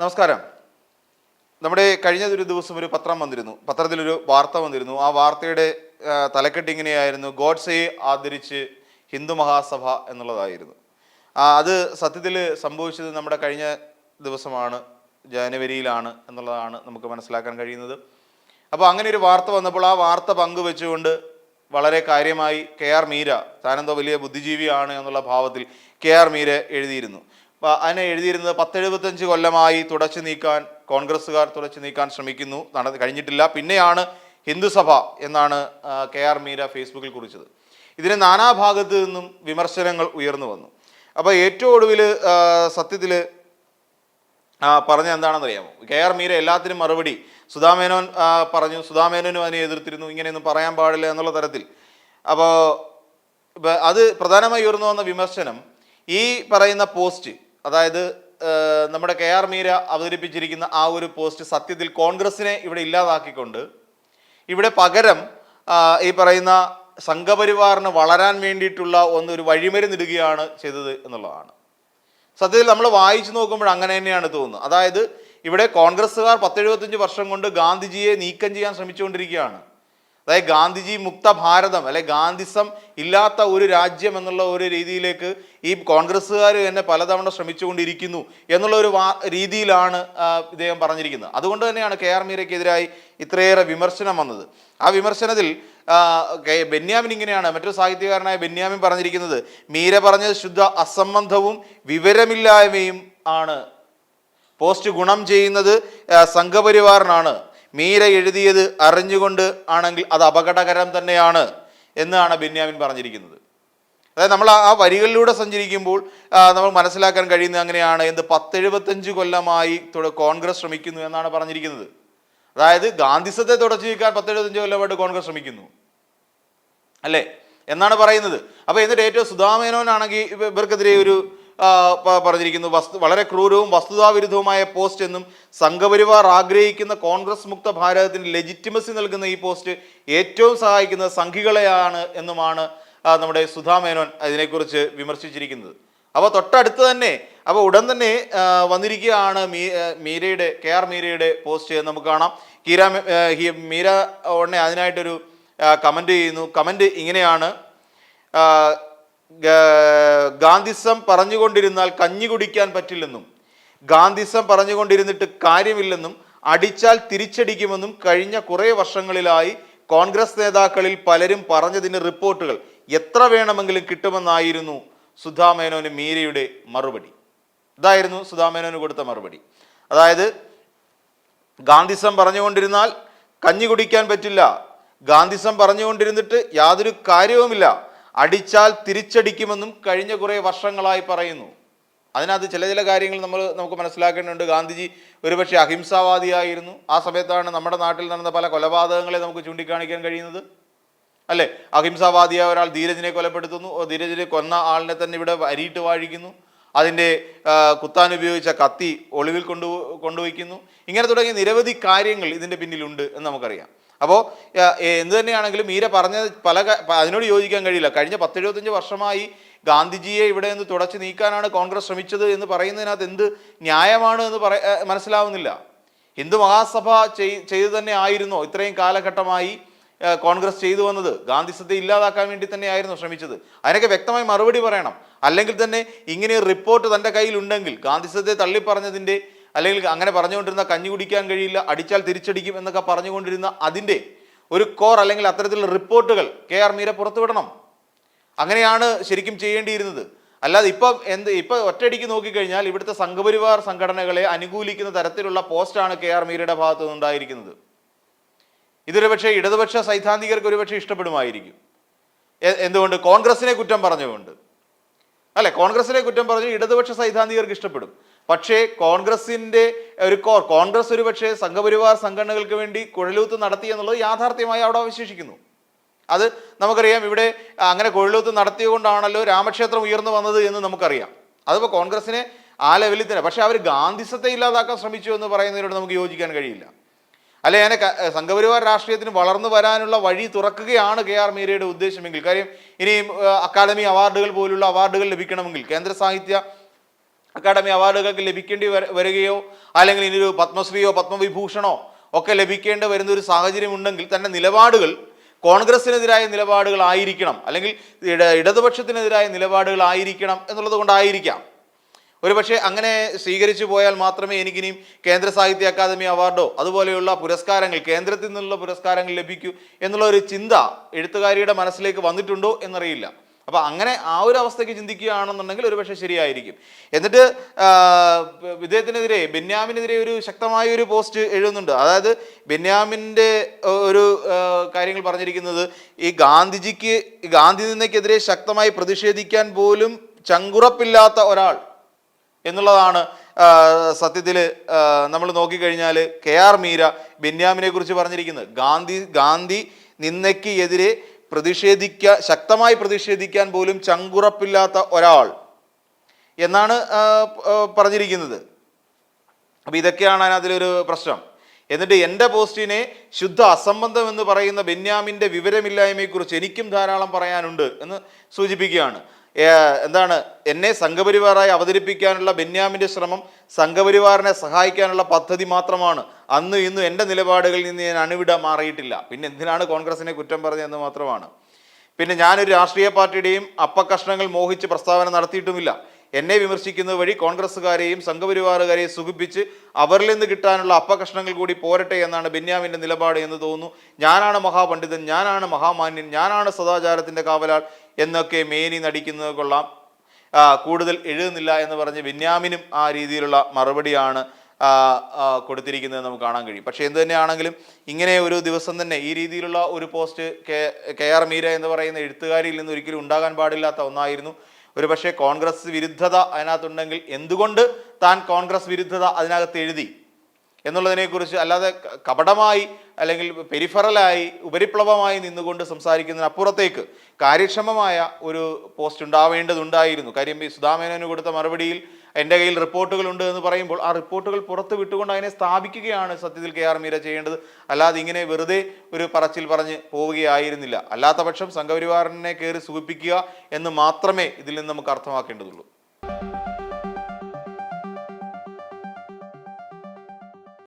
നമസ്കാരം. നമ്മുടെ കഴിഞ്ഞ ഒരു ദിവസം ഒരു പത്രം വന്നിരുന്നു. പത്രത്തിലൊരു വാർത്ത വന്നിരുന്നു. ആ വാർത്തയുടെ തലക്കെട്ട് ഇങ്ങനെയായിരുന്നു. ഗോഡ്സയെ ആദരിച്ച് ഹിന്ദു മഹാസഭ എന്നുള്ളതായിരുന്നു. അത് സത്യത്തിൽ സംഭവിച്ചത് നമ്മുടെ കഴിഞ്ഞ ദിവസമാണ്. ജനുവരിയിലാണ് എന്നുള്ളതാണ് നമുക്ക് മനസ്സിലാക്കാൻ കഴിയുന്നത്. അപ്പോൾ അങ്ങനെ ഒരു വാർത്ത വന്നപ്പോൾ ആ വാർത്ത പങ്കുവെച്ചുകൊണ്ട് വളരെ കാര്യമായി കെ ആർ മീര താനെന്തോ വലിയ ബുദ്ധിജീവിയാണ് എന്നുള്ള ഭാവത്തിൽ കെ ആർ മീര എഴുതിയിരുന്നു. അതിനെ എഴുതിയിരുന്നത് പത്തെഴുപത്തഞ്ച് കൊല്ലമായി തുടച്ചു നീക്കാൻ കോൺഗ്രസ്സുകാർ തുടച്ചു നീക്കാൻ ശ്രമിക്കുന്നു. നട കഴിഞ്ഞിട്ടില്ല. പിന്നെയാണ് ഹിന്ദുസഭ എന്നാണ് കെ ആർ മീര ഫേസ്ബുക്കിൽ കുറിച്ചത്. ഇതിന് നാനാഭാഗത്തു നിന്നും വിമർശനങ്ങൾ ഉയർന്നു വന്നു. അപ്പോൾ ഏറ്റവും ഒടുവിൽ സത്യത്തിൽ പറഞ്ഞ എന്താണെന്ന് അറിയാമോ കെ ആർ മീര എല്ലാത്തിനും മറുപടി സുധാമേനോൻ പറഞ്ഞു സുധാമേനോനും അതിനെ എതിർത്തിരുന്നു. ഇങ്ങനെയൊന്നും പറയാൻ പാടില്ല എന്നുള്ള തരത്തിൽ. അപ്പോൾ അത് പ്രധാനമായി ഉയർന്നു വന്ന വിമർശനം ഈ പറയുന്ന പോസ്റ്റ് അതായത് നമ്മുടെ കെ ആർ മീര അവതരിപ്പിച്ചിരിക്കുന്ന ആ ഒരു പോസ്റ്റ് സത്യത്തിൽ കോൺഗ്രസിനെ ഇവിടെ ഇല്ലാതാക്കിക്കൊണ്ട് ഇവിടെ പകരം ഈ പറയുന്ന സംഘപരിവാറിന് വളരാൻ വേണ്ടിയിട്ടുള്ള ഒന്ന് ഒരു വഴിമരുന്നിടുകയാണ് ചെയ്തത് എന്നുള്ളതാണ്. സത്യത്തിൽ നമ്മൾ വായിച്ചു നോക്കുമ്പോൾ അങ്ങനെ തന്നെയാണ് തോന്നുന്നത്. അതായത് ഇവിടെ കോൺഗ്രസ്സുകാർ പത്തെഴുപത്തഞ്ച് വർഷം കൊണ്ട് ഗാന്ധിജിയെ നീക്കം ചെയ്യാൻ ശ്രമിച്ചുകൊണ്ടിരിക്കുകയാണ്. അതായത് ഗാന്ധിജി മുക്ത ഭാരതം അല്ലെ ഗാന്ധിസം ഇല്ലാത്ത ഒരു രാജ്യം എന്നുള്ള ഒരു രീതിയിലേക്ക് ഈ കോൺഗ്രസ്സുകാർ തന്നെ പലതവണ ശ്രമിച്ചുകൊണ്ടിരിക്കുന്നു എന്നുള്ള ഒരു രീതിയിലാണ് ഇദ്ദേഹം പറഞ്ഞിരിക്കുന്നത്. അതുകൊണ്ട് തന്നെയാണ് കെ ആർ മീരയ്ക്കെതിരായി ഇത്രയേറെ വിമർശനം വന്നത്. ആ വിമർശനത്തിൽ ബെന്യാമിൻ ഇങ്ങനെയാണ് മറ്റൊരു സാഹിത്യകാരനായ ബെന്യാമിൻ പറഞ്ഞിരിക്കുന്നത് മീര പറഞ്ഞത് ശുദ്ധ അസംബന്ധവും വിവരമില്ലായ്മയും ആണ്. പോസ്റ്റ് ഗുണം ചെയ്യുന്നത് സംഘപരിവാറിനാണ്. മീര എഴുതിയത് അറിഞ്ഞുകൊണ്ട് ആണെങ്കിൽ അത് അപകടകരം തന്നെയാണ് എന്നാണ് ബെന്യാമിൻ പറഞ്ഞിരിക്കുന്നത്. അതായത് നമ്മൾ ആ- വരികളിലൂടെ സഞ്ചരിക്കുമ്പോൾ നമ്മൾ മനസ്സിലാക്കാൻ കഴിയുന്ന അങ്ങനെയാണ് എന്ത് പത്തെഴുപത്തഞ്ച് കൊല്ലമായി കോൺഗ്രസ് ശ്രമിക്കുന്നു എന്നാണ് പറഞ്ഞിരിക്കുന്നത്. അതായത് ഗാന്ധിസത്തെ തുടച്ചു നീക്കാൻ പത്തെഴുപത്തഞ്ച് കൊല്ലമായിട്ട് കോൺഗ്രസ് ശ്രമിക്കുന്നു. അല്ലേ? എന്നാണ് പറയുന്നത്. അപ്പോൾ എന്നിട്ട് ഏറ്റവും സുധാമേനോനാണെങ്കിൽ ഇവ- ഇവർക്കെതിരെ ഒരു പറഞ്ഞിരിക്കുന്നു. വസ്തു വളരെ ക്രൂരവും വസ്തുതാവിരുദ്ധവുമായ പോസ്റ്റ് എന്നും സംഘപരിവാർ ആഗ്രഹിക്കുന്ന കോൺഗ്രസ് മുക്ത ഭാരതത്തിന് ലെജിറ്റിമസി നൽകുന്ന ഈ പോസ്റ്റ് ഏറ്റവും സഹായിക്കുന്ന സംഘികളെയാണ് എന്നുമാണ് നമ്മുടെ സുധാ മേനോൻ അതിനെക്കുറിച്ച് വിമർശിച്ചിരിക്കുന്നത്. അപ്പോൾ തൊട്ടടുത്ത് തന്നെ അപ്പോൾ ഉടൻ തന്നെ വന്നിരിക്കുകയാണ് മീ മീരയുടെ കെ ആർ മീരയുടെ പോസ്റ്റ് നമുക്ക് കാണാം. കീര മീര ഉടനെ അതിനായിട്ടൊരു കമന്റ് ചെയ്യുന്നു. കമന്റ് ഇങ്ങനെയാണ് ഗാന്ധിസം പറഞ്ഞുകൊണ്ടിരുന്നാൽ കഞ്ഞി കുടിക്കാൻ പറ്റില്ലെന്നും ഗാന്ധിസം പറഞ്ഞുകൊണ്ടിരുന്നിട്ട് കാര്യമില്ലെന്നും അടിച്ചാൽ തിരിച്ചടിക്കുമെന്നും കഴിഞ്ഞ കുറേ വർഷങ്ങളിലായി കോൺഗ്രസ് നേതാക്കളിൽ പലരും പറഞ്ഞതിന് റിപ്പോർട്ടുകൾ എത്ര വേണമെങ്കിലും കിട്ടുമെന്നായിരുന്നു സുധാമേനോന് മീരയുടെ മറുപടി. ഇതായിരുന്നു സുധാമേനോന് കൊടുത്ത മറുപടി. അതായത് ഗാന്ധിസം പറഞ്ഞുകൊണ്ടിരുന്നാൽ കഞ്ഞി കുടിക്കാൻ പറ്റില്ല. ഗാന്ധിസം പറഞ്ഞുകൊണ്ടിരുന്നിട്ട് യാതൊരു കാര്യവുമില്ല. അടിച്ചാൽ തിരിച്ചടിക്കുമെന്നും കഴിഞ്ഞ കുറേ വർഷങ്ങളായി പറയുന്നു. അതിനകത്ത് ചില ചില കാര്യങ്ങൾ നമ്മൾ നമുക്ക് മനസ്സിലാക്കേണ്ടതുണ്ട്. ഗാന്ധിജി ഒരുപക്ഷെ അഹിംസാവാദിയായിരുന്നു. ആ സമയത്താണ് നമ്മുടെ നാട്ടിൽ നടന്ന പല കൊലപാതകങ്ങളെ നമുക്ക് ചൂണ്ടിക്കാണിക്കാൻ കഴിയുന്നത്. അല്ലേ? അഹിംസാവാദിയായ ഒരാൾ ധീരജിനെ കൊലപ്പെടുത്തുന്നു. ധീരജിനെ കൊന്ന ആളിനെ തന്നെ ഇവിടെ അരിയിട്ട് വാഴിക്കുന്നു. അതിന്റെ കുത്താൻ ഉപയോഗിച്ച കത്തി ഒളിവിൽ കൊണ്ടു കൊണ്ടുവയ്ക്കുന്നു. ഇങ്ങനെ തുടങ്ങിയ നിരവധി കാര്യങ്ങൾ ഇതിന്റെ പിന്നിലുണ്ട് എന്ന് നമുക്കറിയാം. അപ്പോൾ എന്ത് തന്നെയാണെങ്കിലും മീര പറഞ്ഞ പല അതിനോട് യോജിക്കാൻ കഴിയില്ല. കഴിഞ്ഞ പത്തെഴുപത്തഞ്ച് വർഷമായി ഗാന്ധിജിയെ ഇവിടെ നിന്ന് തുടച്ചു നീക്കാനാണ് കോൺഗ്രസ് ശ്രമിച്ചത് എന്ന് പറയുന്നതിനകത്ത് എന്ത് ന്യായമാണ് എന്ന് പറ മനസ്സിലാവുന്നില്ല. ഹിന്ദു മഹാസഭ ചെയ്- ചെയ്തു തന്നെ ആയിരുന്നോ? ഇത്രയും കാലഘട്ടമായി കോൺഗ്രസ് ചെയ്തു വന്നത്. ഗാന്ധിസത്തെ ഇല്ലാതാക്കാൻ വേണ്ടി തന്നെയായിരുന്നു ശ്രമിച്ചത്. അതിനൊക്കെ വ്യക്തമായി മറുപടി പറയണം. അല്ലെങ്കിൽ തന്നെ ഇങ്ങനെ റിപ്പോർട്ട് തന്റെ കയ്യിലുണ്ടെങ്കിൽ ഗാന്ധിസത്തെ തള്ളിപ്പറഞ്ഞതിന്റെ അല്ലെങ്കിൽ അങ്ങനെ പറഞ്ഞുകൊണ്ടിരുന്ന കഞ്ഞി കുടിക്കാൻ കഴിയില്ല അടിച്ചാൽ തിരിച്ചടിക്കും എന്നൊക്കെ പറഞ്ഞുകൊണ്ടിരുന്ന അതിന്റെ ഒരു കോർ അല്ലെങ്കിൽ അത്തരത്തിലുള്ള റിപ്പോർട്ടുകൾ കെ ആർ മീര പുറത്തുവിടണം. അങ്ങനെയാണ് ശരിക്കും ചെയ്യേണ്ടിയിരുന്നത്. അല്ലാതെ ഇപ്പം എന്ത് ഇപ്പം ഒറ്റയടിക്ക് നോക്കിക്കഴിഞ്ഞാൽ ഇവിടുത്തെ സംഘപരിവാർ സംഘടനകളെ അനുകൂലിക്കുന്ന തരത്തിലുള്ള പോസ്റ്റാണ് കെ ആർ മീരയുടെ ഭാഗത്തു നിന്നുണ്ടായിരിക്കുന്നത് ഇതൊരു പക്ഷേ ഇടതുപക്ഷ സൈദ്ധാന്തികർക്ക് ഒരുപക്ഷെ ഇഷ്ടപ്പെടുമായിരിക്കും. എന്തുകൊണ്ട്? കോൺഗ്രസിനെ കുറ്റം പറഞ്ഞുകൊണ്ട്. അല്ലെ? കോൺഗ്രസിനെ കുറ്റം പറഞ്ഞ് ഇടതുപക്ഷ സൈദ്ധാന്തികർക്ക് ഇഷ്ടപ്പെടും. പക്ഷേ കോൺഗ്രസിന്റെ ഒരു കോൺഗ്രസ് ഒരു പക്ഷേ സംഘപരിവാർ സംഘടനകൾക്ക് വേണ്ടി കുഴലൂത്ത് നടത്തി എന്നുള്ളത് യാഥാർത്ഥ്യമായി അവിടെ അവശേഷിക്കുന്നു. അത് നമുക്കറിയാം ഇവിടെ അങ്ങനെ കുഴലൂത്ത് നടത്തിയതുകൊണ്ടാണല്ലോ രാമക്ഷേത്രം ഉയർന്നു വന്നത് എന്ന് നമുക്കറിയാം. അതിപ്പോൾ കോൺഗ്രസിനെ ആ ലെവലിൽ തന്നെ. പക്ഷേ അവർ ഗാന്ധിസത്തെ ഇല്ലാതാക്കാൻ ശ്രമിച്ചു എന്ന് പറയുന്നതിനോട് നമുക്ക് യോജിക്കാൻ കഴിയില്ല. അല്ലെ അതിനെ സംഘപരിവാർ രാഷ്ട്രീയത്തിന് വളർന്നു വരാനുള്ള വഴി തുറക്കുകയാണ് കെ ആർ മീരയുടെ ഉദ്ദേശമെങ്കിൽ. കാര്യം ഇനിയും അക്കാദമി അവാർഡുകൾ പോലുള്ള അവാർഡുകൾ ലഭിക്കണമെങ്കിൽ കേന്ദ്ര സാഹിത്യ അക്കാദമി അവാർഡുകൾക്ക് ലഭിക്കേണ്ടി വരികയോ അല്ലെങ്കിൽ ഇനിയൊരു പത്മശ്രീയോ പത്മവിഭൂഷണോ ഒക്കെ ലഭിക്കേണ്ടി വരുന്ന ഒരു സാഹചര്യം ഉണ്ടെങ്കിൽ തന്റെ നിലപാടുകൾ കോൺഗ്രസിനെതിരായ നിലപാടുകളായിരിക്കണം അല്ലെങ്കിൽ ഇട ഇടതുപക്ഷത്തിനെതിരായ നിലപാടുകളായിരിക്കണം എന്നുള്ളത് കൊണ്ടായിരിക്കാം. ഒരുപക്ഷെ അങ്ങനെ സ്വീകരിച്ചു പോയാൽ മാത്രമേ എനിക്കിനിയും കേന്ദ്ര സാഹിത്യ അക്കാദമി അവാർഡോ അതുപോലെയുള്ള പുരസ്കാരങ്ങൾ കേന്ദ്രത്തിൽ നിന്നുള്ള പുരസ്കാരങ്ങൾ ലഭിക്കൂ എന്നുള്ള ഒരു ചിന്ത എഴുത്തുകാരിയുടെ മനസ്സിലേക്ക് വന്നിട്ടുണ്ടോ എന്നറിയില്ല. അപ്പോൾ അങ്ങനെ ആ ഒരു അവസ്ഥയ്ക്ക് ചിന്തിക്കുകയാണെന്നുണ്ടെങ്കിൽ ഒരുപക്ഷെ ശരിയായിരിക്കും. എന്നിട്ട് ഇദ്ദേഹത്തിനെതിരെ ബെന്യാമിനെതിരെ ഒരു ശക്തമായ ഒരു പോസ്റ്റ് എഴുതുന്നുണ്ട്. അതായത് ബെന്യാമിന്റെ ഒരു കാര്യങ്ങൾ പറഞ്ഞിരിക്കുന്നത് ഈ ഗാന്ധിജിക്ക് ഗാന്ധി നിന്നയ്ക്കെതിരെ ശക്തമായി പ്രതിഷേധിക്കാൻ പോലും ചങ്കുറപ്പില്ലാത്ത ഒരാൾ എന്നുള്ളതാണ് സത്യത്തിൽ നമ്മൾ നോക്കിക്കഴിഞ്ഞാൽ കെ ആർ മീര ബെന്യാമിനെ കുറിച്ച് പറഞ്ഞിരിക്കുന്നത്. ഗാന്ധി ഗാന്ധി നിന്നയ്ക്ക് എതിരെ പ്രതിഷേധിക്കാൻ ശക്തമായി പ്രതിഷേധിക്കാൻ പോലും ചങ്കുറപ്പില്ലാത്ത ഒരാൾ എന്നാണ് പറഞ്ഞിരിക്കുന്നത്. അപ്പം ഇതൊക്കെയാണ് അതിലൊരു പ്രശ്നം. എന്നിട്ട് എന്റെ പോസ്റ്റിനെ ശുദ്ധ അസംബന്ധം എന്ന് പറയുന്ന ബെന്യാമിന്റെ വിവരമില്ലായ്മയെക്കുറിച്ച് എനിക്കും ധാരാളം പറയാനുണ്ട് എന്ന് സൂചിപ്പിക്കുകയാണ്. എന്താണ് എന്നെ സംഘപരിവാറായി അവതരിപ്പിക്കാനുള്ള ബെന്യാമിന്റെ ശ്രമം സംഘപരിവാറിനെ സഹായിക്കാനുള്ള പദ്ധതി മാത്രമാണ്. അന്ന് ഇന്ന് എന്റെ നിലപാടുകളിൽ നിന്ന് ഞാൻ അണുവിട മാറിയിട്ടില്ല. പിന്നെ എന്തിനാണ് കോൺഗ്രസിനെ കുറ്റം പറഞ്ഞതെന്ന് മാത്രമാണ്. പിന്നെ ഞാനൊരു രാഷ്ട്രീയ പാർട്ടിയുടെയും അപ്പകഷ്ണങ്ങൾ മോഹിച്ച് പ്രസ്താവന നടത്തിയിട്ടുമില്ല. എന്നെ വിമർശിക്കുന്നത് വഴി കോൺഗ്രസ്സുകാരെയും സംഘപരിവാറുകാരെയും സുഖിപ്പിച്ച് അവരിൽ നിന്ന് കിട്ടാനുള്ള അപ്പകഷ്ണങ്ങൾ കൂടി പോരട്ടെ എന്നാണ് ബെന്യാമിന്റെ നിലപാട് എന്ന് തോന്നുന്നു. ഞാനാണ് മഹാപണ്ഡിതൻ ഞാനാണ് മഹാമാന്യൻ ഞാനാണ് സദാചാരത്തിന്റെ കാവലാൾ. എന്നൊക്കെ മേനി നടിക്കുന്നത് കൊള്ളാം. കൂടുതൽ എഴുതുന്നില്ല എന്ന് പറഞ്ഞ് ബെന്യാമിനും ആ രീതിയിലുള്ള മറുപടിയാണ് കൊടുത്തിരിക്കുന്നത് നമുക്ക് കാണാൻ കഴിയും. പക്ഷേ എന്ത് തന്നെയാണെങ്കിലും ഇങ്ങനെ ഒരു ദിവസം തന്നെ ഈ രീതിയിലുള്ള ഒരു post K K R Meera എന്ന് പറയുന്ന എഴുത്തുകാരിയിൽ നിന്ന് ഒരിക്കലും ഉണ്ടാകാൻ പാടില്ലാത്ത ഒന്നായിരുന്നു. ഒരു പക്ഷേ കോൺഗ്രസ് വിരുദ്ധത അതിനകത്തുണ്ടെങ്കിൽ എന്തുകൊണ്ട് താൻ കോൺഗ്രസ് വിരുദ്ധത അതിനകത്ത് എഴുതി? എന്നുള്ളതിനെക്കുറിച്ച് അല്ലാതെ കപടമായി അല്ലെങ്കിൽ പെരിഫറലായി ഉപരിപ്ലവമായി നിന്നുകൊണ്ട് സംസാരിക്കുന്നതിന് അപ്പുറത്തേക്ക് കാര്യക്ഷമമായ ഒരു പോസ്റ്റ് ഉണ്ടാവേണ്ടതുണ്ടായിരുന്നു. കാര്യം സുധാമേനോന് കൊടുത്ത മറുപടിയിൽ എന്റെ കയ്യിൽ റിപ്പോർട്ടുകളുണ്ട് എന്ന് പറയുമ്പോൾ ആ റിപ്പോർട്ടുകൾ പുറത്ത് വിട്ടുകൊണ്ട് അതിനെ സ്ഥാപിക്കുകയാണ് സത്യത്തിൽ കെ ആർ മീര ചെയ്യേണ്ടത്. അല്ലാതെ ഇങ്ങനെ വെറുതെ ഒരു പറച്ചിൽ പറഞ്ഞ് പോവുകയായിരുന്നില്ല. അല്ലാത്തപക്ഷം സംഘപരിവാറിനെ കയറി സുഖിപ്പിക്കുക എന്ന് മാത്രമേ ഇതിൽ നിന്ന് നമുക്ക് അർത്ഥമാക്കേണ്ടതുള്ളൂ.